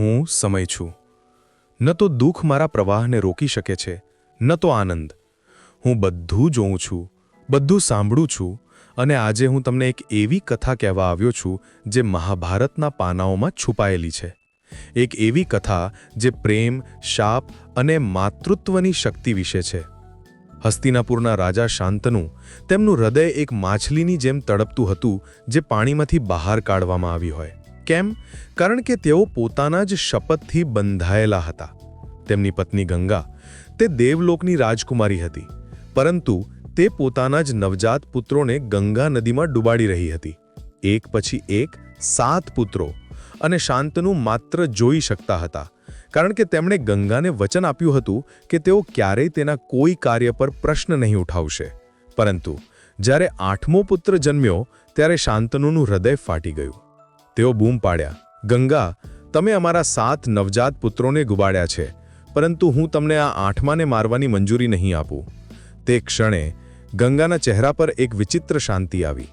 હું સમય છું. ન તો દુઃખ મારા પ્રવાહને રોકી શકે છે, ન તો આનંદ. હું બધું જોઉં છું, બધું સાંભળું છું અને આજે હું તમને એક એવી કથા કહેવા આવ્યો છું જે મહાભારતના પાનાઓમાં છુપાયેલી છે. એક એવી કથા જે પ્રેમ, શાપ અને માતૃત્વની શક્તિ વિશે છે. હસ્તિનાપુરના રાજા શાંતનું તેમનું હૃદય એક માછલીની જેમ તડપતું હતું જે પાણીમાંથી બહાર કાઢવામાં આવી હોય. કેમ? કારણ કે તેઓ પોતાના જ શપથથી બંધાયેલા હતા. તેમની પત્ની ગંગા, તે દેવલોકની રાજકુમારી હતી. પરંતુ તે પોતાના જ નવજાત પુત્રોને ગંગા નદીમાં ડૂબાડી રહી હતી. એક પછી એક સાત પુત્રો અને શાંતનું માત્ર જોઈ શકતા હતા. કારણ કે તેમણે ગંગાને વચન આપ્યું હતું કે તેઓ ક્યારેય તેના કોઈ કાર્ય પર પ્રશ્ન નહીં ઉઠાવશે. પરંતુ જ્યારે આઠમો પુત્ર જન્મ્યો, ત્યારે શાંતનુનું હૃદય ફાટી ગયું. તેઓ બૂમ પાડ્યા. ગંગા, તમે અમારા સાત નવજાત પુત્રોને ગુબાડ્યા છે, પરંતુ હું તમને આ આઠમાને મારવાની મંજૂરી નહીં આપું. તે ક્ષણે ગંગાના ચહેરા પર એક વિચિત્ર શાંતિ આવી.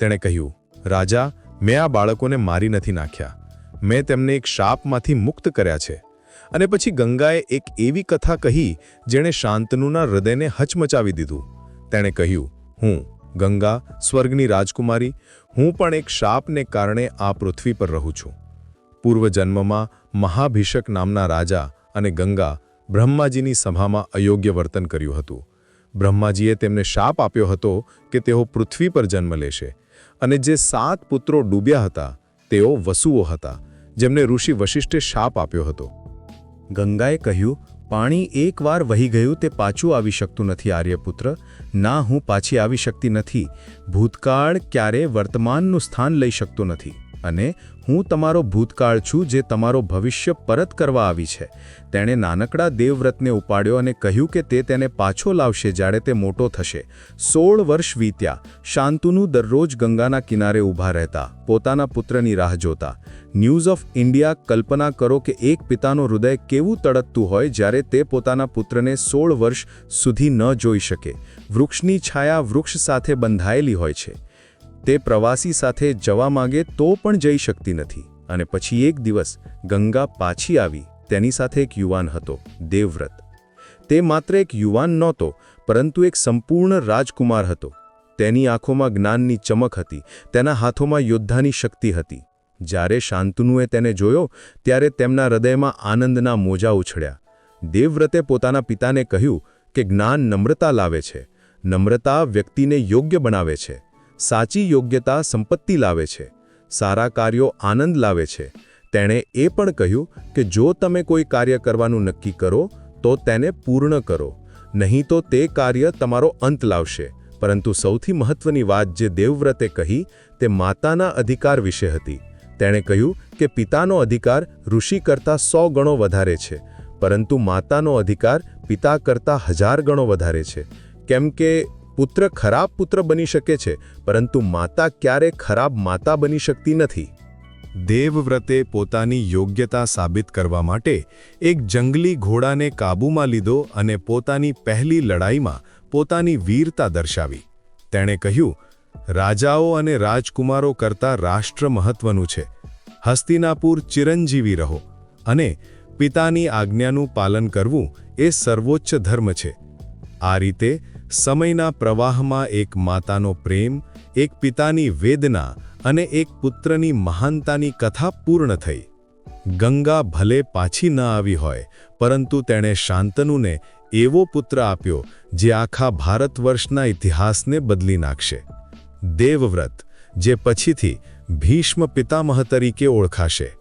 તેણે કહ્યું, રાજા, મેં આ બાળકોને મારી નથી નાખ્યા. મેં તેમને એક શાપમાંથી મુક્ત કર્યા છે. અને પછી ગંગાએ એક એવી કથા કહી, જેણે શાંતનુના હૃદયને હચમચાવી દીધું. તેણે કહ્યું, હું ગંગા, સ્વર્ગની રાજકુમારી, હું પણ એક શાપને કારણે આ પૃથ્વી પર રહું છું. પૂર્વજન્મમાં મહાભિષક નામના રાજા અને ગંગા બ્રહ્માજીની સભામાં અયોગ્ય વર્તન કર્યું હતું. બ્રહ્માજીએ તેમને શાપ આપ્યો હતો કે તેઓ પૃથ્વી પર જન્મ લેશે અને જે સાત પુત્રો ડૂબ્યા હતા, તેઓ વસુઓ હતા, જેમને ઋષિ વશિષ્ઠે શાપ આપ્યો હતો. ગંગાએ કહ્યું પાણી એકવાર વહી ગયું તે પાછું આવી શકતું નથી, આર્યપુત્ર. ના, હું પાછી આવી શકતી નથી. ભૂતકાળ ક્યારે વર્તમાનનું સ્થાન લઈ શકતો નથી. અને હું તમારો ભૂતકાળ છું જે તમારો ભવિષ્ય પરત કરવા આવી છે. તેણે નાનકડા દેવવ્રતને ઉપાડ્યો અને કહ્યું કે તે તેને પાછો લાવશે જ્યારે તે મોટો થશે. સોળ વર્ષ વીત્યા. શાંતુનું દરરોજ ગંગાના કિનારે ઊભા રહેતા. પોતાના પુત્રની રાહ જોતા. ન્યૂઝ ઓફ ઇન્ડિયા કલ્પના કરો કે એક પિતાનો હૃદય કેવું તડકતું હોય જ્યારે તે પોતાના પુત્રને સોળ વર્ષ સુધી ન જોઈ શકે. વૃક્ષની છાયા વૃક્ષ સાથે બંધાયેલી હોય છે. તે પ્રવાસી સાથે જવા માંગે તો પણ જઈ શકતી નથી. અને પછી એક દિવસ ગંગા પાછી આવી, તેની સાથે એક યુવાન હતો, દેવવ્રત. તે માત્ર એક યુવાન નહોતો, પરંતુ એક સંપૂર્ણ રાજકુમાર હતો. તેની આંખોમાં જ્ઞાનની ચમક હતી, તેના હાથોમાં યોદ્ધાની શક્તિ હતી. જ્યારે શાંતનુએ તેને જોયો, ત્યારે તેમના હૃદયમાં આનંદના મોજા ઉછળ્યા. દેવવ્રતે પોતાના પિતાને કહ્યું કે જ્ઞાન નમ્રતા લાવે છે. નમ્રતા વ્યક્તિને યોગ્ય બનાવે છે. સાચી યોગ્યતા સંપત્તિ લાવે છે. સારા કાર્યો આનંદ લાવે છે. તેણે એ પણ કહ્યું કે જો તમે કોઈ કાર્ય કરવાનું નક્કી કરો, તો તેને પૂર્ણ કરો. નહીં તો તે કાર્ય તમારો અંત લાવશે. પરંતુ સૌથી મહત્વની વાત જે દેવવ્રતે કહી, તે માતાના અધિકાર વિશે હતી. તેણે કહ્યું કે પિતાનો અધિકાર ઋષિ કરતાં સો ગણો વધારે છે. પરંતુ માતાનો અધિકાર પિતા કરતાં હજાર ગણો વધારે છે. કેમ કે પુત્ર ખરાબ પુત્ર બની શકે છે, પરંતુ માતા ક્યારે ખરાબ માતા બની શકતી નથી. દેવવ્રતે પોતાની યોગ્યતા સાબિત કરવા માટે એક જંગલી ઘોડાને કાબૂમાં લીધો અને પોતાની પહેલી લડાઈમાં પોતાની વીરતા દર્શાવી. તેણે કહ્યું, રાજાઓ અને રાજકુમારો કરતાં રાષ્ટ્ર મહત્વનું છે. હસ્તિનાપુર ચિરંજીવી રહો અને પિતાની આજ્ઞાનું પાલન કરવું એ સર્વોચ્ચ ધર્મ છે. આ રીતે સમયના પ્રવાહમાં એક માતાનો પ્રેમ, એક પિતાની વેદના અને એક પુત્રની મહાનતાની કથા પૂર્ણ થઈ. ગંગા ભલે પાછી ન આવી હોય, પરંતુ તેણે શાંતનુને એવો પુત્ર આપ્યો, જે આખા ભારતવર્ષના ઇતિહાસને બદલી નાખશે. દેવવ્રત, જે પછીથી ભીષ્મ પિતામહ તરીકે ઓળખાશે.